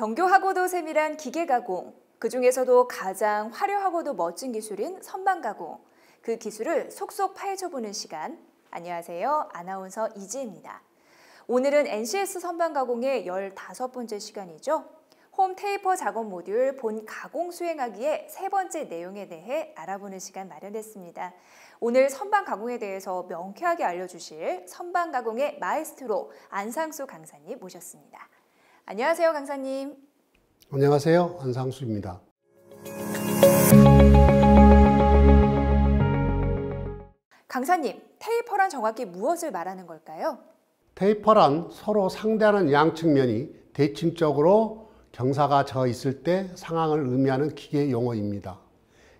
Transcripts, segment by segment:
정교하고도 세밀한 기계 가공, 그 중에서도 가장 화려하고도 멋진 기술인 선반 가공. 그 기술을 속속 파헤쳐보는 시간. 안녕하세요. 아나운서 이지입니다. 오늘은 NCS 선반 가공의 15번째 시간이죠. 홈 테이퍼 작업 모듈 본 가공 수행하기의 세 번째 내용에 대해 알아보는 시간 마련했습니다. 오늘 선반 가공에 대해서 명쾌하게 알려주실 선반 가공의 마에스트로 안상수 강사님 모셨습니다. 안녕하세요, 강사님. 안녕하세요. 안상수입니다. 강사님, 테이퍼란 정확히 무엇을 말하는 걸까요? 테이퍼란 서로 상대하는 양측면이 대칭적으로 경사가 져 있을 때 상황을 의미하는 기계 용어입니다.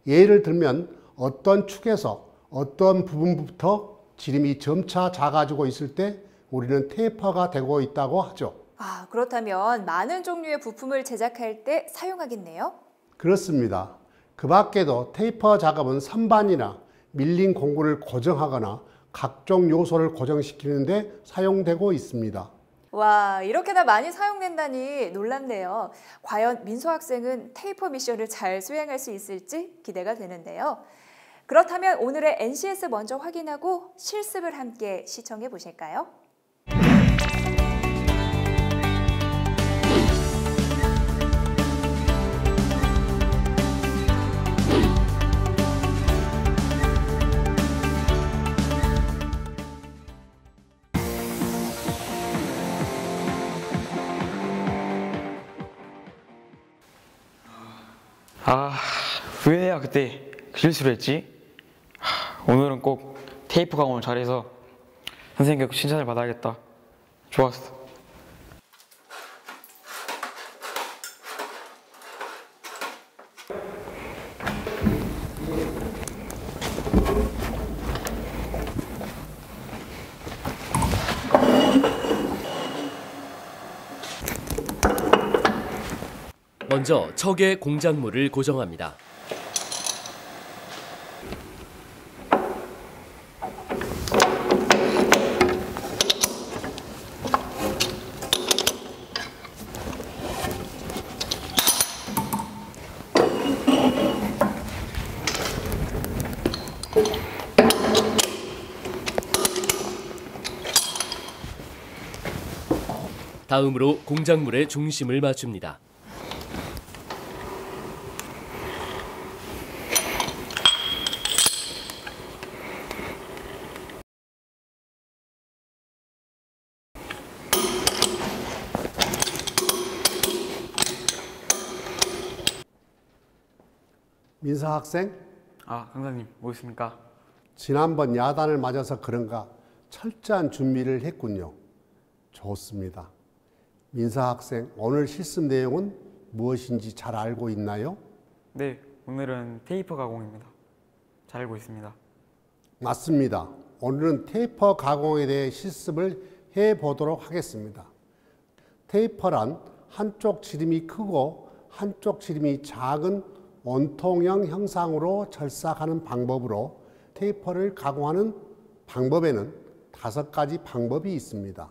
예를 들면 어떤 축에서 어떤 부분부터 지름이 점차 작아지고 있을 때 우리는 테이퍼가 되고 있다고 하죠. 아, 그렇다면 많은 종류의 부품을 제작할 때 사용하겠네요? 그렇습니다. 그 밖에도 테이퍼 작업은 선반이나 밀린 공구를 고정하거나 각종 요소를 고정시키는데 사용되고 있습니다. 와, 이렇게나 많이 사용된다니 놀랍네요. 과연 민소 학생은 테이퍼 미션을 잘 수행할 수 있을지 기대가 되는데요. 그렇다면 오늘의 NCS 먼저 확인하고 실습을 함께 시청해 보실까요? 아, 왜 그때 그 실수를 했지? 하, 오늘은 꼭 테이프 강원을 잘해서 선생님께 칭찬을 받아야겠다. 좋았어. 먼저 척의 공작물을 고정합니다. 다음으로 공작물의 중심을 맞춥니다. 민서 학생, 아, 강사님, 뭐 있습니까? 지난번 야단을 맞아서 그런가 철저한 준비를 했군요. 좋습니다. 민서 학생, 오늘 실습 내용은 무엇인지 잘 알고 있나요? 네, 오늘은 테이프 가공입니다. 잘 알고 있습니다. 맞습니다. 오늘은 테이퍼 가공에 대해 실습을 해 보도록 하겠습니다. 테이퍼란 한쪽 지름이 크고 한쪽 지름이 작은 원통형 형상으로 절삭하는 방법으로 테이퍼를 가공하는 방법에는 다섯 가지 방법이 있습니다.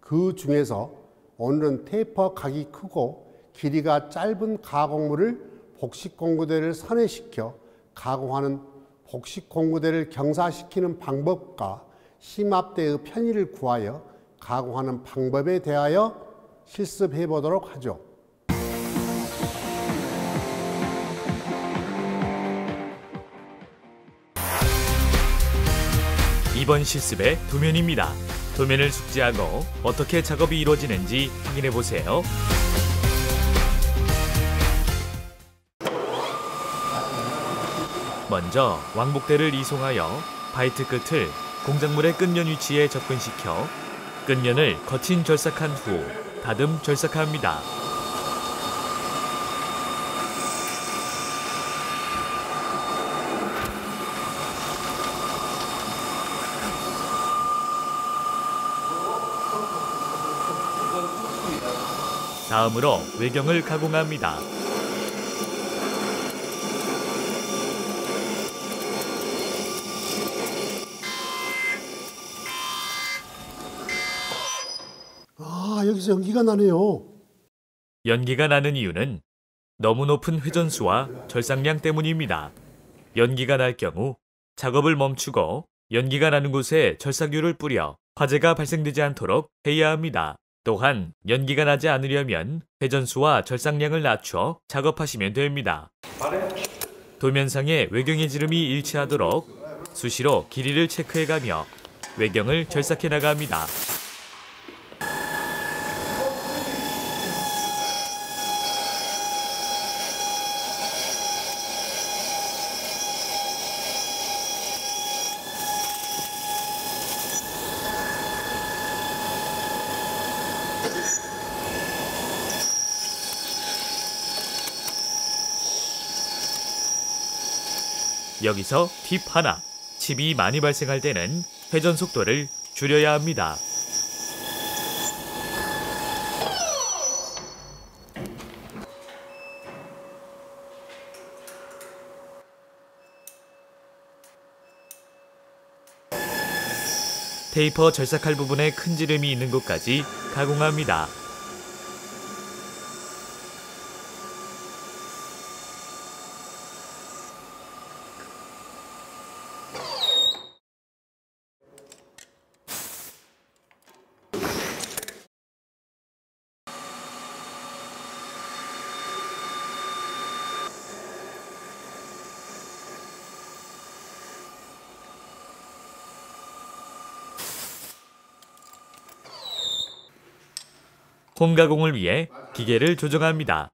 그 중에서 오늘은 테이퍼 각이 크고 길이가 짧은 가공물을 복식 공구대를 선회시켜 가공하는 복식 공구대를 경사시키는 방법과 심압대의 편의를 구하여 가공하는 방법에 대하여 실습해 보도록 하죠. 이번 실습의 도면입니다. 도면을 숙지하고 어떻게 작업이 이루어지는지 확인해 보세요. 먼저 왕복대를 이송하여 바이트 끝을 공작물의 끝면 위치에 접근시켜 끝면을 거친 절삭한 후 다듬 절삭합니다. 다음으로 외경을 가공합니다. 아, 여기서 연기가 나네요. 연기가 나는 이유는 너무 높은 회전수와 절삭량 때문입니다. 연기가 날 경우 작업을 멈추고 연기가 나는 곳에 절삭유를 뿌려 화재가 발생되지 않도록 해야 합니다. 또한 연기가 나지 않으려면 회전수와 절삭량을 낮춰 작업하시면 됩니다. 도면상의 외경의 지름이 일치하도록 수시로 길이를 체크해가며 외경을 절삭해 나갑니다. 여기서 팁 하나. 칩이 많이 발생할 때는 회전 속도를 줄여야 합니다. 테이퍼 절삭할 부분에 큰 지름이 있는 곳까지 가공합니다. 홈 가공을 위해 기계를 조정합니다.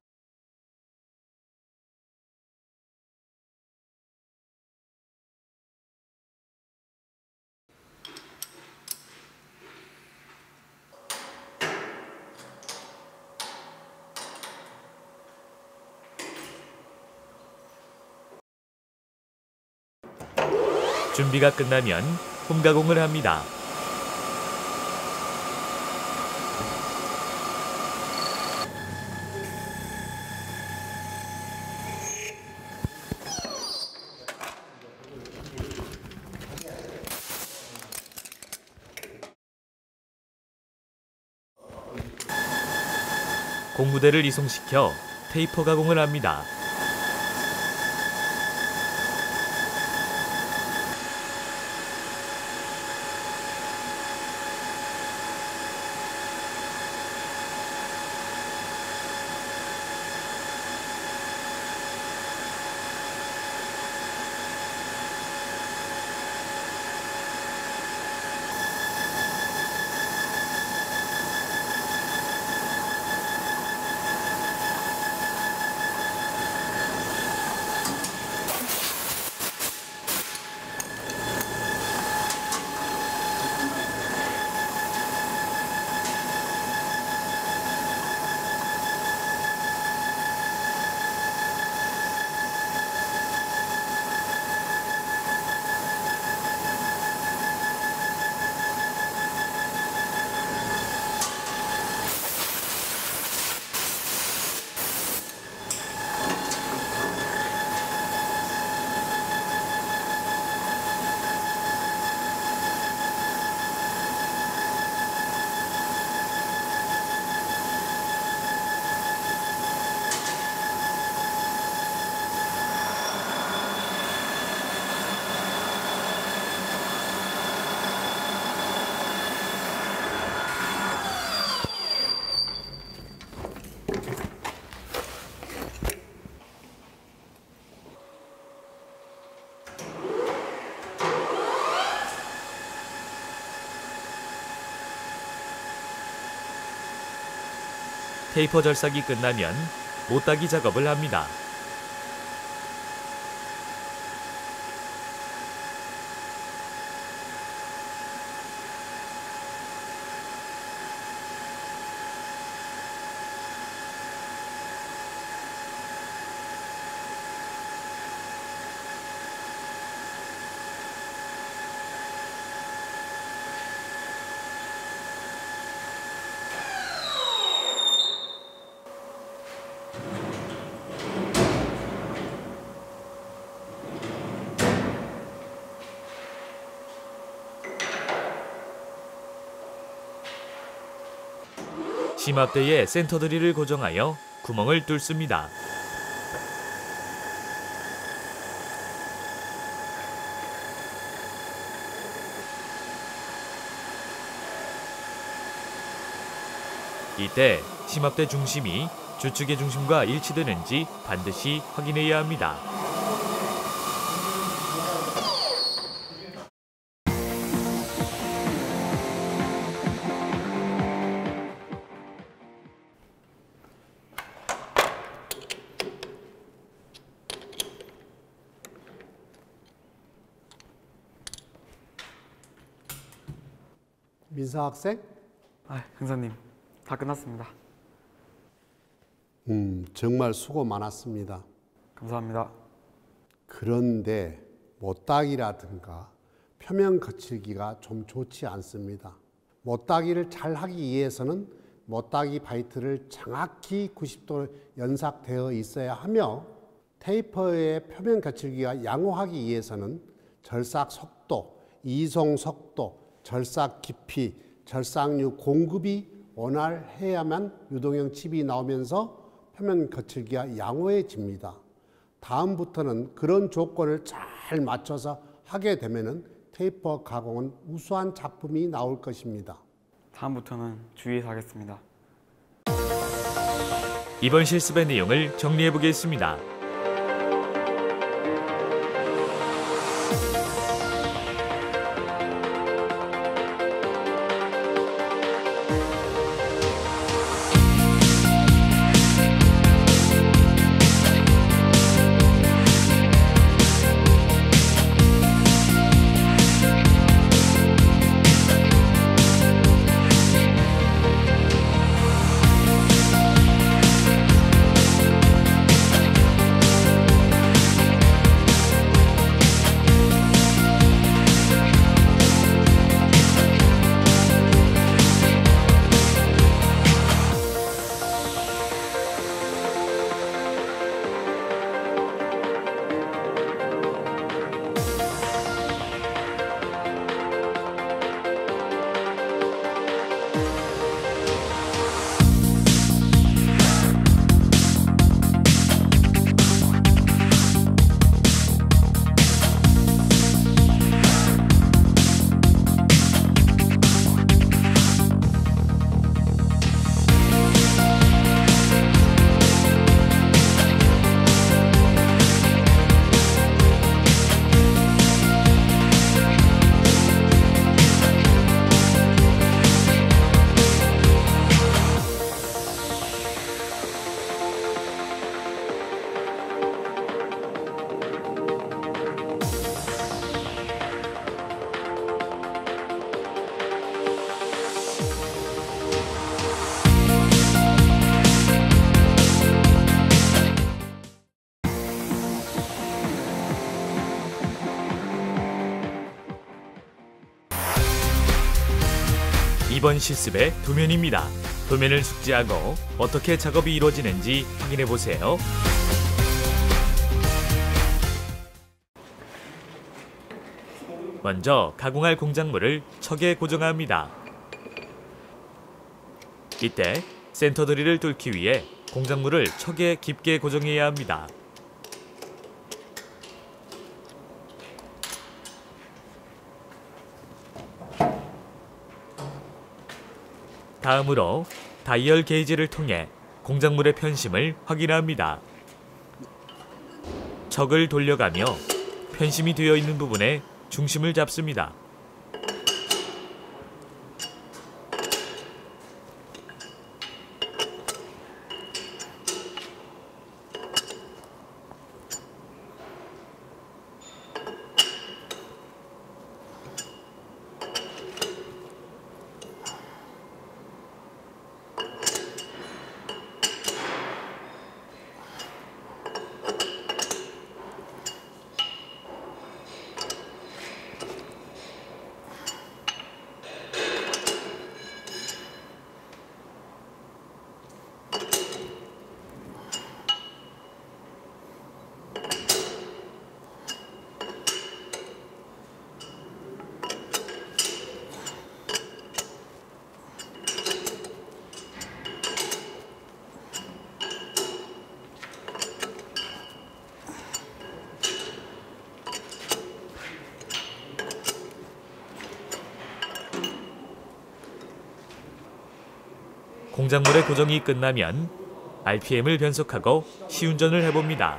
준비가 끝나면 홈 가공을 합니다. 공무대를 이송시켜 테이퍼 가공을 합니다. 테이퍼 절삭이 끝나면 못따기 작업을 합니다. 심압대에 센터 드릴을 고정하여 구멍을 뚫습니다. 이때 심압대 중심이 주축의 중심과 일치되는지 반드시 확인해야 합니다. 민사 학생? 아, 형사님 다 끝났습니다. 음, 정말 수고 많았습니다. 감사합니다. 그런데 못따기라든가 표면 거칠기가 좀 좋지 않습니다. 못따기를 잘 하기 위해서는 못따기 바이트를 정확히 90도 연삭되어 있어야 하며 테이퍼의 표면 거칠기가 양호하기 위해서는 절삭 속도, 이송 속도, 절삭 깊이, 절삭류 공급이 원활해야만 유동형 칩이 나오면서 표면 거칠기가 양호해집니다. 다음부터는 그런 조건을 잘 맞춰서 하게 되면은 테이퍼 가공은 우수한 작품이 나올 것입니다. 다음부터는 주의해서 하겠습니다. 이번 실습의 내용을 정리해 보겠습니다. 실습의 도면입니다. 도면을 숙지하고 어떻게 작업이 이루어지는지 확인해 보세요. 먼저 가공할 공작물을 척에 고정합니다. 이때 센터 드릴을 뚫기 위해 공작물을 척에 깊게 고정해야 합니다. 다음으로 다이얼 게이지를 통해 공작물의 편심을 확인합니다. 척을 돌려가며 편심이 되어 있는 부분에 중심을 잡습니다. 공작물의 고정이 끝나면 RPM을 변속하고 시운전을 해봅니다.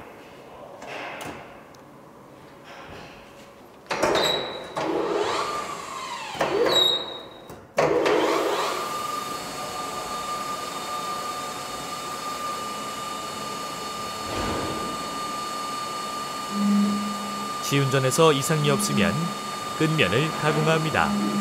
시운전에서 이상이 없으면 끝면을 가공합니다.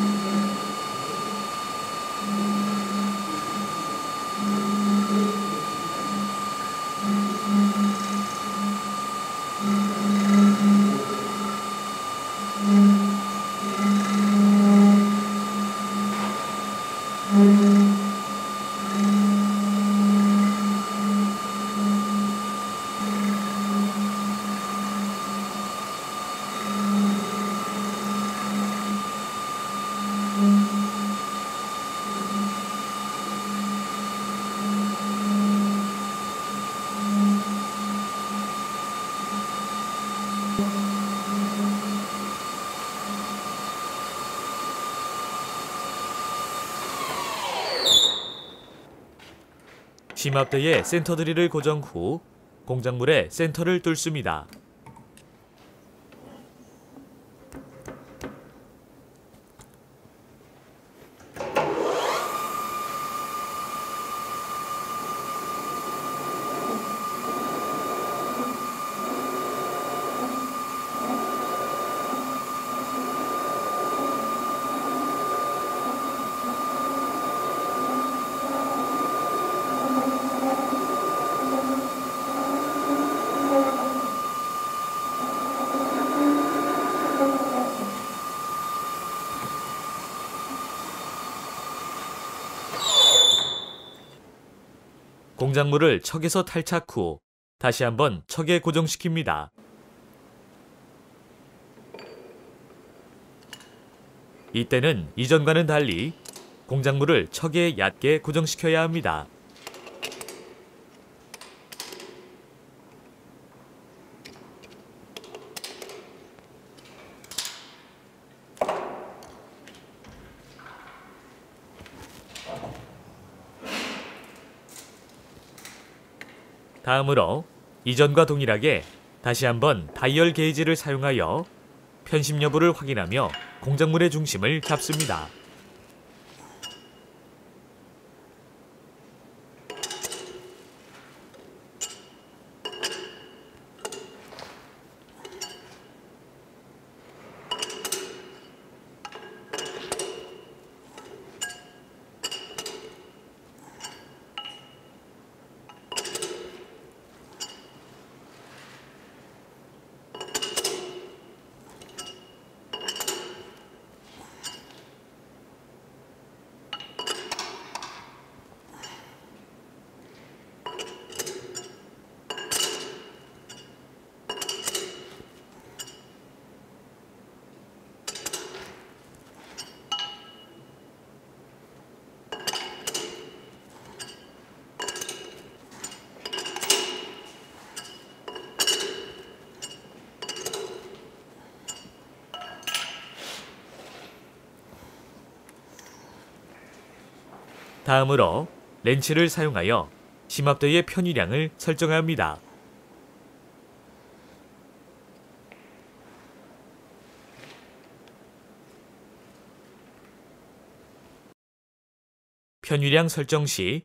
심압대의 센터 드릴을 고정 후 공작물에 센터를 뚫습니다. 공작물을 척에서 탈착 후 다시 한번 척에 고정시킵니다. 이때는 이전과는 달리 공작물을 척에 얕게 고정시켜야 합니다. 다음으로 이전과 동일하게 다시 한번 다이얼 게이지를 사용하여 편심 여부를 확인하며 공작물의 중심을 잡습니다. 다음으로 렌치를 사용하여 심압대의 편의량을 설정합니다. 편의량 설정 시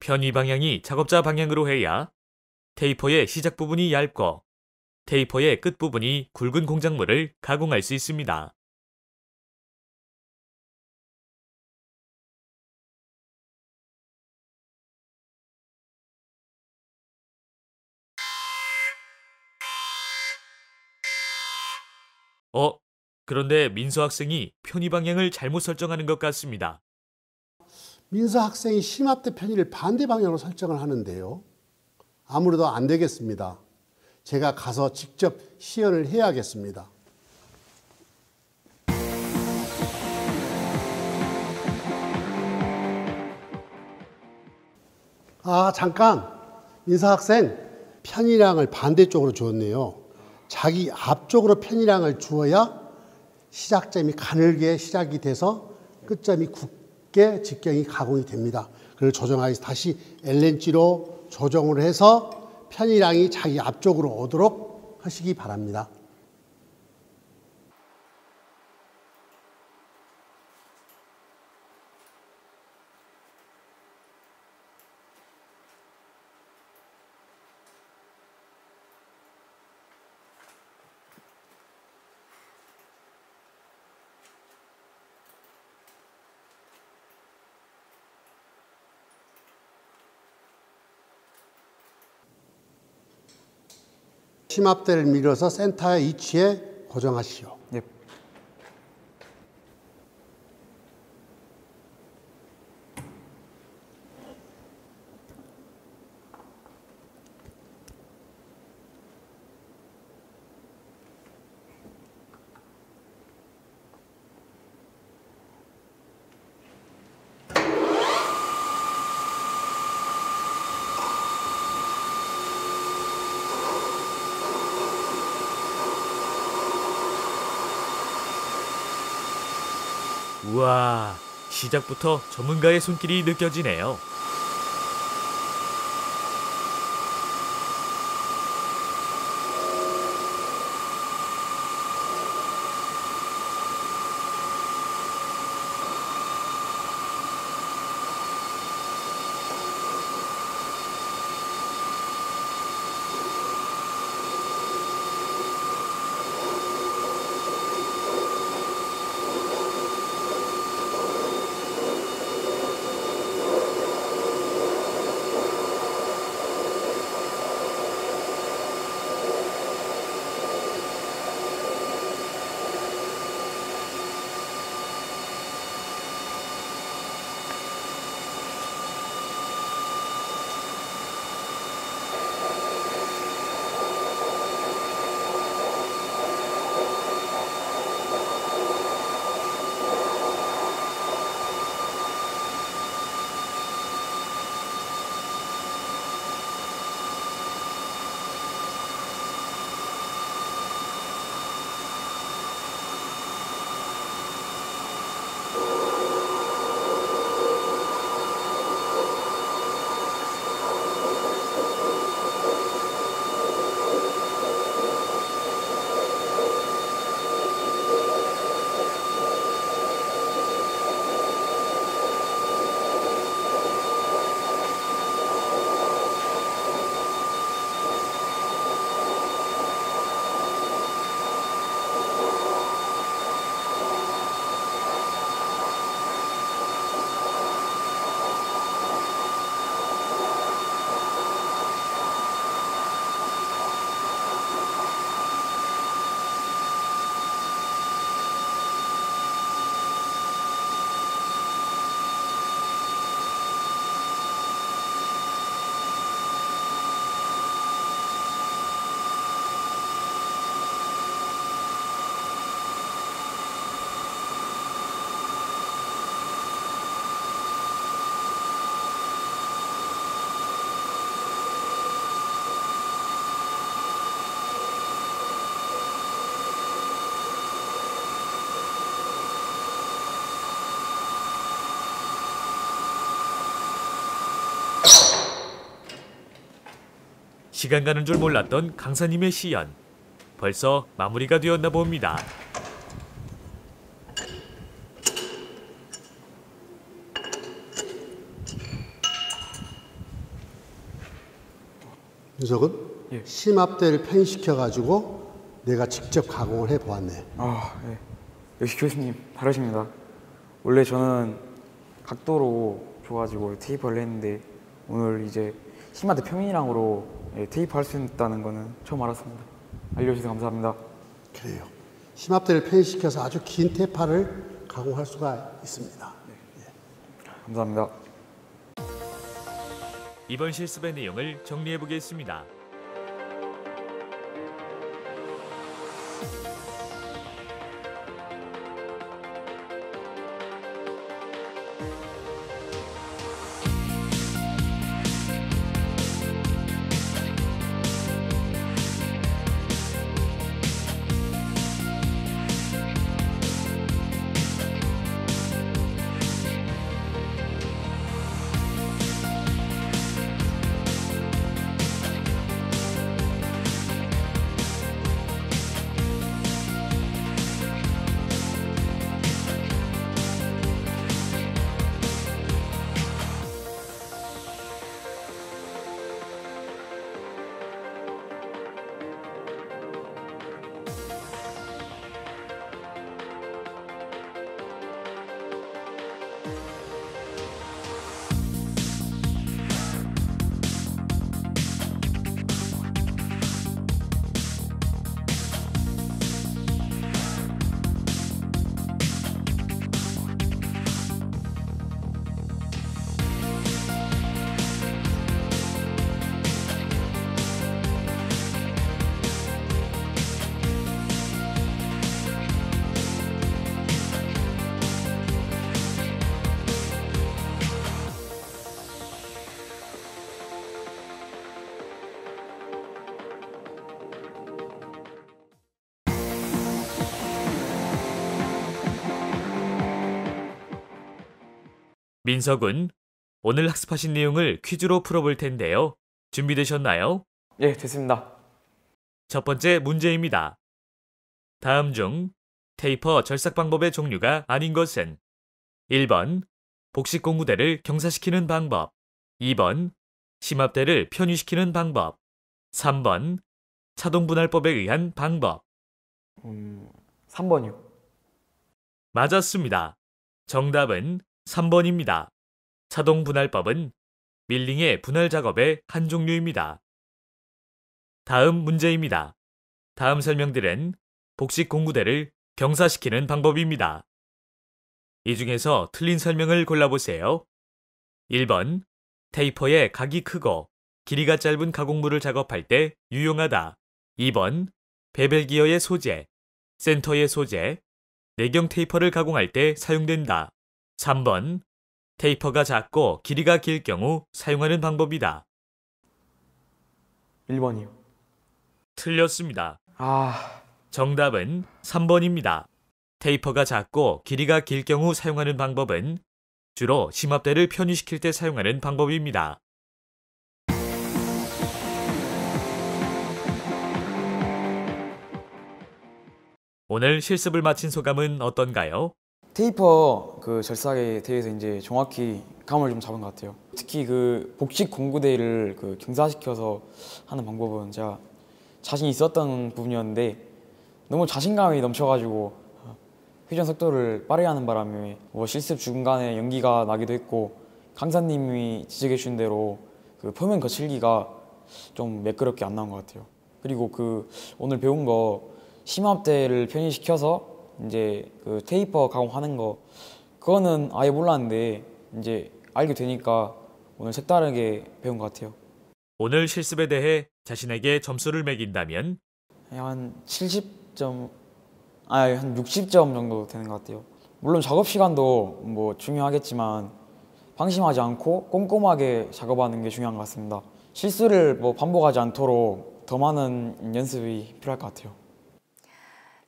편의 방향이 작업자 방향으로 해야 테이퍼의 시작 부분이 얇고 테이퍼의 끝 부분이 굵은 공작물을 가공할 수 있습니다. 어, 그런데 민서 학생이 편의 방향을 잘못 설정하는 것 같습니다. 민서 학생이 심압대 편의를 반대 방향으로 설정을 하는데요. 아무래도 안 되겠습니다. 제가 가서 직접 시연을 해야겠습니다. 아, 잠깐. 민서 학생, 편의량을 반대쪽으로 주었네요. 자기 앞쪽으로 편의량을 주어야 시작점이 가늘게 시작이 돼서 끝점이 굵, 쉽게 직경이 가공이 됩니다. 그걸 조정하기 다시 LNG로 조정을 해서 편이량이 자기 앞쪽으로 오도록 하시기 바랍니다. 심압대를 밀어서 센터의 위치에 고정하시오. 예. 우와, 시작부터 전문가의 손길이 느껴지네요. 시간 가는 줄 몰랐던 강사님의 시연. 벌써 마무리가 되었나 봅니다. 윤석은 예. 심압대를 편시켜 가지고 내가 직접 가공을 해 보았네. 아, 예. 역시 교수님 다르십니다. 원래 저는 각도로 줘가지고 테이프를 했는데 오늘 이제 심화대 평면이랑으로 예, 테이프 할수 있다는 거는 처음 알았습니다. 알려주셔서 감사합니다. 그래요. 심압대를 편시켜서 아주 긴 테파를 가공할 수가 있습니다. 감사합니다. 이번 실습의 내용을 정리해 보겠습니다. 민석은 오늘 학습하신 내용을 퀴즈로 풀어볼 텐데요. 준비되셨나요? 예, 됐습니다. 첫 번째 문제입니다. 다음 중 테이퍼 절삭 방법의 종류가 아닌 것은 1번 복식 공구대를 경사시키는 방법 2번 심압대를 편유시키는 방법 3번 차동분할법에 의한 방법 음, 3번이요. 맞았습니다. 정답은 3번입니다. 차동 분할법은 밀링의 분할 작업의 한 종류입니다. 다음 문제입니다. 다음 설명들은 복식 공구대를 경사시키는 방법입니다. 이 중에서 틀린 설명을 골라보세요. 1번 테이퍼의 각이 크고 길이가 짧은 가공물을 작업할 때 유용하다. 2번 베벨 기어의 소재, 센터의 소재, 내경 테이퍼를 가공할 때 사용된다. 3번 테이퍼가 작고 길이가 길 경우 사용하는 방법이다. 1번이요. 틀렸습니다. 아, 정답은 3번입니다. 테이퍼가 작고 길이가 길 경우 사용하는 방법은 주로 심압대를 편유시킬 때 사용하는 방법입니다. 오늘 실습을 마친 소감은 어떤가요? 테이퍼 그 절삭에 대해서 이제 정확히 감을 좀 잡은 것 같아요. 특히 그 복식 공구대를 그 경사시켜서 하는 방법은 제가 자신 있었던 부분이었는데 너무 자신감이 넘쳐가지고 회전 속도를 빠르게 하는 바람에 뭐 실습 중간에 연기가 나기도 했고 강사님이 지적해 주신 대로 그 표면 거칠기가 좀 매끄럽게 안 나온 것 같아요. 그리고 그 오늘 배운 거 심압대를 편의시켜서 이제 그 테이퍼 가공하는 거 그거는 아예 몰랐는데 이제 알게 되니까 오늘 색다르게 배운 것 같아요. 오늘 실습에 대해 자신에게 점수를 매긴다면 한 70점, 아니 한 60점 정도 되는 것 같아요. 물론 작업 시간도 뭐 중요하겠지만 방심하지 않고 꼼꼼하게 작업하는 게 중요한 것 같습니다. 실수를 뭐 반복하지 않도록 더 많은 연습이 필요할 것 같아요.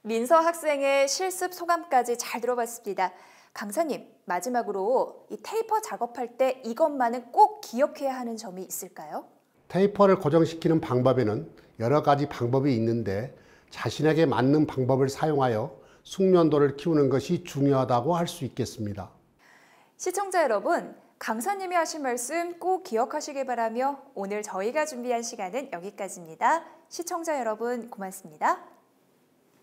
민서 학생의 실습 소감까지 잘 들어봤습니다. 강사님, 마지막으로 이 테이퍼 작업할 때 이것만은 꼭 기억해야 하는 점이 있을까요? 테이퍼를 고정시키는 방법에는 여러 가지 방법이 있는데 자신에게 맞는 방법을 사용하여 숙련도를 키우는 것이 중요하다고 할 수 있겠습니다. 시청자 여러분, 강사님이 하신 말씀 꼭 기억하시길 바라며 오늘 저희가 준비한 시간은 여기까지입니다. 시청자 여러분, 고맙습니다.